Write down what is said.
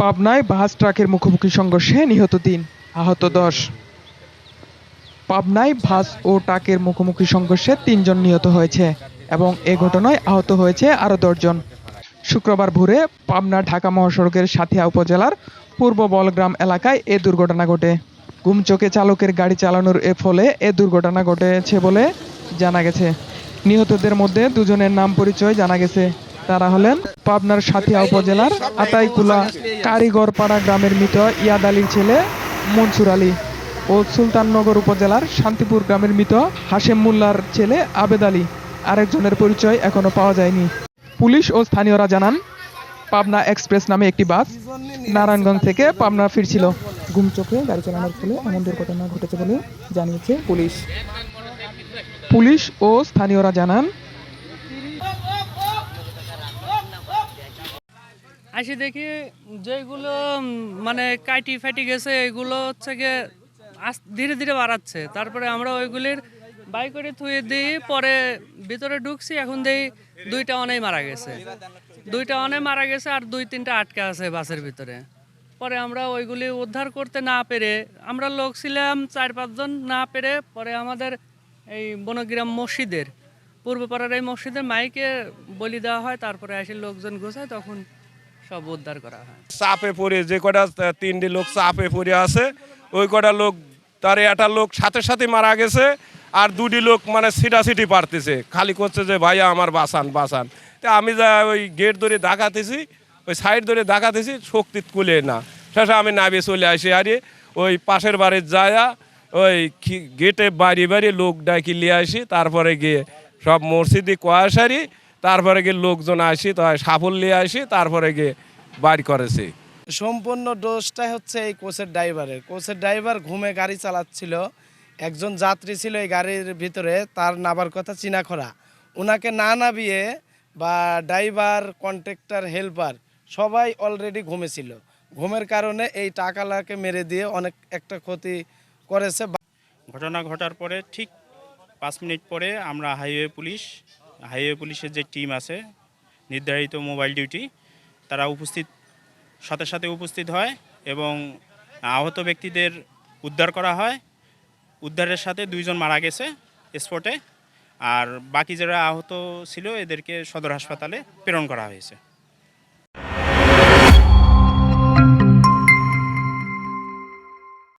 পাবনায় বাস ট্রাকের মুখোমুখি সংঘর্ষে নিহত তিন, আহত দশ। পাবনায় বাস ও ট্রাকের মুখোমুখি সংঘর্ষে তিনজন নিহত হয়েছে এবং এ ঘটনায় আহত হয়েছে আরও দশজন। শুক্রবার ভোরে পাবনা ঢাকা মহাসড়কের সাথিয়া উপজেলার পূর্ব বলগ্রাম এলাকায় এ দুর্ঘটনা ঘটে। গুমচোকে চালকের গাড়ি চালানোর এ ফলে এ দুর্ঘটনা ঘটেছে বলে জানা গেছে। নিহতদের মধ্যে দুজনের নাম পরিচয় জানা গেছে। তারা হলেন পাবনার সাথিয়া উপজেলার আতাইকুলা কারিগরপাড়া গ্রামের মৃত ইয়াদ আলীর ছেলে মনসুর আলী ও সুলতাননগর উপজেলার শান্তিপুর গ্রামের মৃত হাশেম মোল্লার ছেলে আবেদ আলী। আরেকজনের পরিচয় এখনও পাওয়া যায়নি। পুলিশ ও স্থানীয়রা জানান, পাবনা এক্সপ্রেস নামে একটি বাস নারায়ণগঞ্জ থেকে পাবনা ফিরছিল। ঘুম চোখে গাড়ি চালানোর ফলে এমন দুর্ঘটনা ঘটেছে বলে জানিয়েছে পুলিশ। পুলিশ ও স্থানীয়রা জানান আসি দেখি যেগুলো মানে কাটি ফাটি গেছে, এগুলো হচ্ছে গিয়ে আস- ধীরে ধীরে বাড়াচ্ছে। তারপরে আমরা ওইগুলির বাই করে থুয়ে দিই, পরে ভিতরে ঢুকছি, এখন দেই দুইটা অনেই মারা গেছে। দুইটা অনে মারা গেছে আর দুই তিনটা আটকে আছে বাসের ভিতরে। পরে আমরা ওইগুলি উদ্ধার করতে না পেরে, আমরা লোক ছিলাম চার পাঁচজন না পেরে, পরে আমাদের এই বনগ্রাম মসজিদের, পূর্বপাড়ার এই মসজিদের মাইকে বলি দেওয়া হয়, তারপরে এসে লোকজন গোছায়, তখন সব উদ্ধার করা হয়। চাপে পড়ে যে কটা তিনটি লোক চাপে পড়ে আছে, ওই কটা লোক, তার একটা লোক সাথে সাথে মারা গেছে, আর দুটি লোক মানে ছিটাছিটি পারতেছে। খালি করছে যে, ভাইয়া, আমার বাসান বাসান তা আমি যা ওই গেট ধরে ডাকাতেছি ওই সাইড ধরে ডাকাতেছি শক্তি কুলে না। শেষে আমি নামিয়ে চলে আসি, আরে ওই পাশের বাড়ির যায়া, ওই গেটে বাড়ি বাড়ি লোক ডাকি নিয়ে আসি, তারপরে গিয়ে সব মসজিদে কয়াসারি তারপরে গিয়ে লোকজন আসি তো সাফল্য নিয়ে আসি তারপরে গিয়ে বাড়ি করেছি। সম্পূর্ণ দোষটাই হচ্ছে এই কোচের ড্রাইভারের। কোচের ড্রাইভার ঘুমে গাড়ি চালাচ্ছিল। একজন যাত্রী ছিল এই গাড়ির ভিতরে তার নাবার কথা চিনাখরা ওনাকে না নাবিয়ে বা ড্রাইভার কন্ট্রাক্টর হেল্পার সবাই অলরেডি ঘুমেছিল। ঘুমের কারণে এই টাকালাকে মেরে দিয়ে অনেক একটা ক্ষতি করেছে। ঘটনা ঘটার পরে ঠিক পাঁচ মিনিট পরে আমরা হাইওয়ে পুলিশ হাইওয়ে পুলিশের যে টিম আছে, নির্ধারিত মোবাইল ডিউটি, তারা উপস্থিত, সাথে সাথে উপস্থিত হয় এবং আহত ব্যক্তিদের উদ্ধার করা হয়। উদ্ধারের সাথে দুইজন মারা গেছে স্পটে, আর বাকি যারা আহত ছিল, এদেরকে সদর হাসপাতালে প্রেরণ করা হয়েছে।